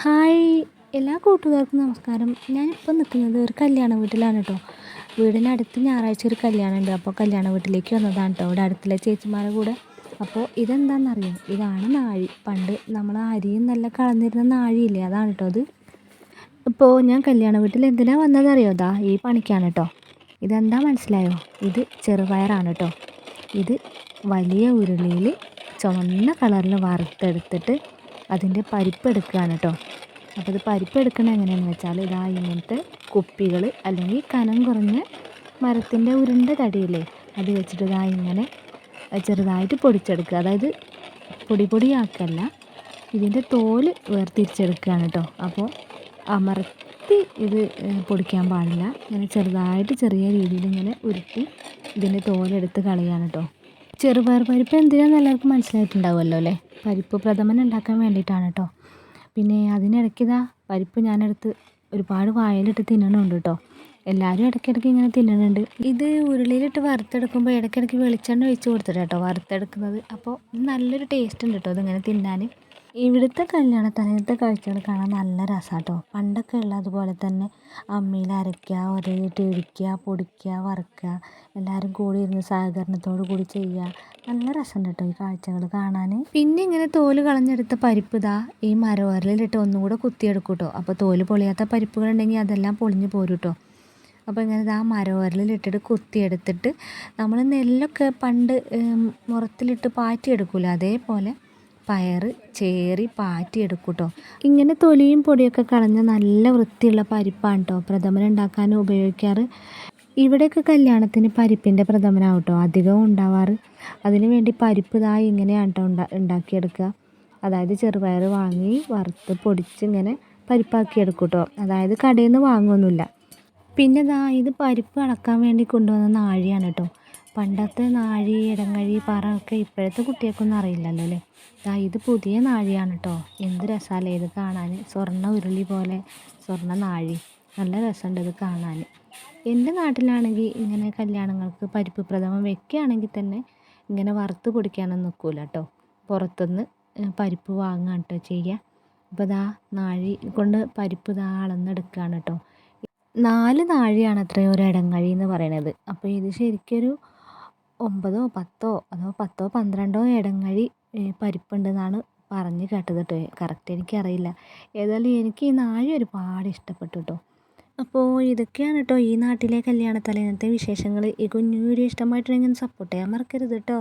Hi. എല്ലാ കൂട്ടുകാർക്കും നമസ്കാരം. ഞാനിപ്പോൾ നിൽക്കുന്നത് ഒരു കല്യാണ വീട്ടിലാണ് കേട്ടോ വീടിനടുത്ത് ഞായറാഴ്ച ഒരു കല്യാണം ഉണ്ട് അപ്പോൾ കല്യാണ വീട്ടിലേക്ക് വന്നതാണ് കേട്ടോ ഇവിടെ അടുത്തുള്ള ചേച്ചിമാരുടെ കൂടെ. അപ്പോൾ ഇതെന്താണെന്നറിയാം ഇതാണ് നാഴി. പണ്ട് നമ്മൾ അരിയും നല്ല കളഞ്ഞിരുന്ന നാഴിയില്ലേ? അതാണ് കേട്ടോ അത്. ഇപ്പോൾ ഞാൻ കല്യാണ വീട്ടിൽ എന്തിനാണ് വന്നതറിയോ? ദാ ഈ പണിക്കാണ് കേട്ടോ ഇതെന്താ മനസ്സിലായോ? ഇത് ചെറുപയറാണ് കേട്ടോ ഇത് വലിയ ഉരുളിയിൽ ചുവന്ന കളറിൽ വറുത്തെടുത്തിട്ട് അതിന്റെ പരിപ്പ് എടുക്കുകയാണ് കേട്ടോ അപ്പോൾ ഇത് പരിപ്പ് എങ്ങനെയാണെന്ന് വെച്ചാൽ ഇതാ ഇങ്ങനത്തെ കുപ്പികൾ അല്ലെങ്കിൽ കനം കുറഞ്ഞ മരത്തിന്റെ ഉരുണ്ട തടിയില്ലേ അത് വെച്ചിട്ട് ഇതാ ഇങ്ങനെ ചെറുതായിട്ട് പൊടിച്ചെടുക്കുക. അതായത് പൊടി പൊടിയാക്കല്ല ഇതിന്റെ തോൽ വേർതിരിച്ചെടുക്കുകയാണ് കേട്ടോ അപ്പോൾ അമർത്തി ഇത് പൊടിക്കാൻ പാടില്ല. ഇങ്ങനെ ചെറുതായിട്ട് ചെറിയ രീതിയിൽ ഇങ്ങനെ ഉരുട്ടി ഇതിന്റെ തോലെടുത്ത് കളയാണ് കേട്ടോ ചെറുപയർ പരിപ്പ് എന്തിനാണെന്ന് എല്ലാവർക്കും മനസ്സിലായിട്ടുണ്ടാവുമല്ലോ അല്ലേ? പരിപ്പ് പ്രഥമൻ ഉണ്ടാക്കാൻ വേണ്ടിയിട്ടാണ് കേട്ടോ പിന്നെ അതിനിടയ്ക്ക് ഇതാ പരിപ്പ് ഞാനെടുത്ത് ഒരുപാട് വായലിട്ട് തിന്നണുണ്ട് കേട്ടോ എല്ലാവരും ഇടയ്ക്കിടയ്ക്ക് ഇങ്ങനെ തിന്നണുണ്ട്. ഇത് ഉരുളിയിലിട്ട് വറുത്തെടുക്കുമ്പോൾ ഇടയ്ക്കിടയ്ക്ക് വെളിച്ചെണ്ണ ഒഴിച്ച് കൊടുത്തിട്ട് കേട്ടോ വറുത്തെടുക്കുന്നത്. അപ്പോൾ നല്ലൊരു ടേസ്റ്റ് ഉണ്ട് കേട്ടോ ഇതിങ്ങനെ തിന്നാൻ ഇവിടുത്തെ കല്യാണ തലേന്നത്തെ കാഴ്ചകൾ കാണാൻ നല്ല രസമാണ് കേട്ടോ പണ്ടൊക്കെ ഉള്ളതുപോലെ തന്നെ അമ്മിയിൽ അരയ്ക്കുക ഒരേട്ട് ഇടിക്കുക പൊടിക്കുക വറുക്കുക എല്ലാവരും കൂടി ഇരുന്ന് സഹകരണത്തോടു കൂടി ചെയ്യുക നല്ല രസമുണ്ട് കേട്ടോ ഈ കാഴ്ചകൾ കാണാൻ പിന്നെ ഇങ്ങനെ തോൽ കളഞ്ഞെടുത്ത പരിപ്പ് ഇതാ ഈ മരവരലിലിട്ട് ഒന്നും കൂടെ കുത്തിയെടുക്കും കേട്ടോ അപ്പോൾ തോൽ പൊളിയാത്ത പരിപ്പുകളുണ്ടെങ്കിൽ അതെല്ലാം പൊളിഞ്ഞു പോരും കേട്ടോ അപ്പോൾ ഇങ്ങനെ ആ മരവരലിലിട്ടിട്ട് കുത്തിയെടുത്തിട്ട് നമ്മൾ നെല്ലൊക്കെ പണ്ട് മുറത്തിലിട്ട് പാറ്റിയെടുക്കൂല അതേപോലെ? പയറ് ചേറി പാറ്റിയെടുക്കും കേട്ടോ ഇങ്ങനെ തൊലിയും പൊടിയൊക്കെ കളഞ്ഞ നല്ല വൃത്തിയുള്ള പരിപ്പാണ് കേട്ടോ പ്രഥമൻ ഉണ്ടാക്കാൻ ഉപയോഗിക്കാറ്. ഇവിടെയൊക്കെ കല്യാണത്തിന് പരിപ്പിന്റെ പ്രഥമനാവും കേട്ടോ അധികവും ഉണ്ടാവാറ്. അതിനു വേണ്ടി പരിപ്പ് ഇതായി ഇങ്ങനെയാണ് കേട്ടോ ഉണ്ടാ ഉണ്ടാക്കിയെടുക്കുക. അതായത് ചെറുപയർ വാങ്ങി വറുത്ത് പൊടിച്ച് ഇങ്ങനെ പരിപ്പാക്കി എടുക്കും കേട്ടോ അതായത് കടയിൽ നിന്ന് വാങ്ങുമൊന്നുമില്ല പിന്നെ ദാ ഇത് പരിപ്പ് അളക്കാൻ വേണ്ടി കൊണ്ടുവന്ന നാഴിയാണ് കേട്ടോ പണ്ടത്തെ നാഴി ഇടങ്ങഴി പാറ ഒക്കെ ഇപ്പോഴത്തെ കുട്ടികൾക്കൊന്നും അറിയില്ലല്ലോ അല്ലേ? ദാ ഇത് പുതിയ നാഴിയാണ് കേട്ടോ എന്ത് രസമല്ലേ ഇത് കാണാൻ? സ്വർണ ഉരുളി പോലെ സ്വർണ നാഴി. നല്ല രസമുണ്ട് ഇത് കാണാൻ. എന്റെ നാട്ടിലാണെങ്കിൽ ഇങ്ങനെ കല്യാണങ്ങൾക്ക് പരിപ്പ് പ്രഥമം വെക്കുകയാണെങ്കിൽ തന്നെ ഇങ്ങനെ വറുത്ത് പൊടിക്കാനൊന്നും നിൽക്കൂല കേട്ടോ പുറത്തുനിന്ന് പരിപ്പ് വാങ്ങുക കേട്ടോ ചെയ്യുക. അപ്പോൾ ദാ നാഴി കൊണ്ട് പരിപ്പ് ദാ അളന്നെടുക്കുകയാണ് കേട്ടോ നാല് നാഴിയാണ് അത്രയും ഒരു ഇടങ്ങഴി എന്ന് പറയണത്. അപ്പോൾ ഇത് ശരിക്കൊരു ഒമ്പതോ പത്തോ അതോ പത്തോ പന്ത്രണ്ടോ ഇടങ്ങഴി പരിപ്പുണ്ടെന്നാണ് പറഞ്ഞ് കേട്ടത് കേട്ടോ. കറക്റ്റ് എനിക്കറിയില്ല. ഏതായാലും എനിക്ക് ഈ നാഴി ഒരുപാട് ഇഷ്ടപ്പെട്ടു കേട്ടോ. അപ്പോൾ ഇതൊക്കെയാണ് കേട്ടോ ഈ നാട്ടിലെ കല്യാണ തലേന്നത്തെ വിശേഷങ്ങൾ ഈ കുഞ്ഞു വീഡിയോ ഇഷ്ടമായിട്ടുണ്ടെങ്കിൽ സപ്പോർട്ട് ചെയ്യാൻ മറക്കരുത് കേട്ടോ.